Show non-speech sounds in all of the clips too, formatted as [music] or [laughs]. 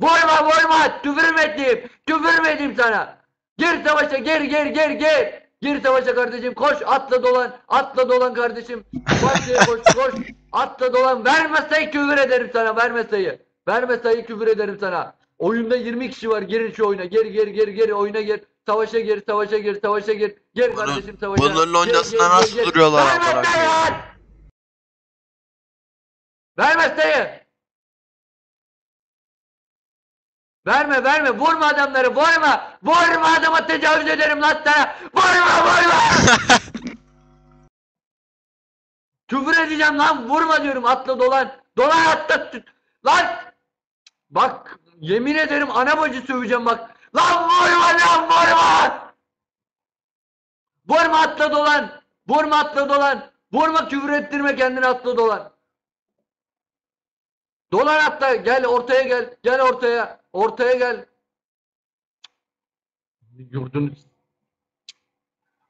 Vurma vurma. Küfür mü ettim? Küfür mü ettim sana? Gir savaşa gir gir gir gir. Gir savaşa kardeşim koş atla dolan atla dolan kardeşim. Başlaya koş koş atla dolan verme sayı küfür ederim sana verme sayı. Verme sayı küfür ederim sana. Oyunda 20 kişi var girin şu oyuna gir gir gir gir oyuna gir. Savaşa gir savaşa gir savaşa gir. Gir Bunun- kardeşim savaşa. bunların gir, nasıl gir. duruyorlar Verme sayı! Verme sayı. Verme verme vurma adamları vurma. Vurma adama tecavüz ederim lan sana. Vurma vurma. [laughs] Küfür edeceğim lan vurma diyorum atla dolan. Dolan atla. Lan. Bak yemin ederim ana bacı söveceğim bak. Lan vurma lan vurma. Vurma atla dolan. Vurma atla dolan. Vurma küfür ettirme kendini atla dolan. Dolan atla gel ortaya gel. Gel ortaya. Ortaya gel. Yurdun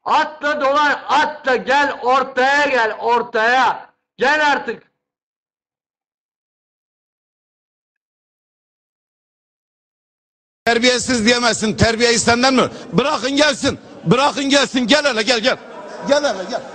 Atla dolan atla gel ortaya gel ortaya. Gel artık. Terbiyesiz diyemezsin. Terbiyeyi senden mi? Bırakın gelsin. Bırakın gelsin. Gel hele gel gel. Gel hele gel.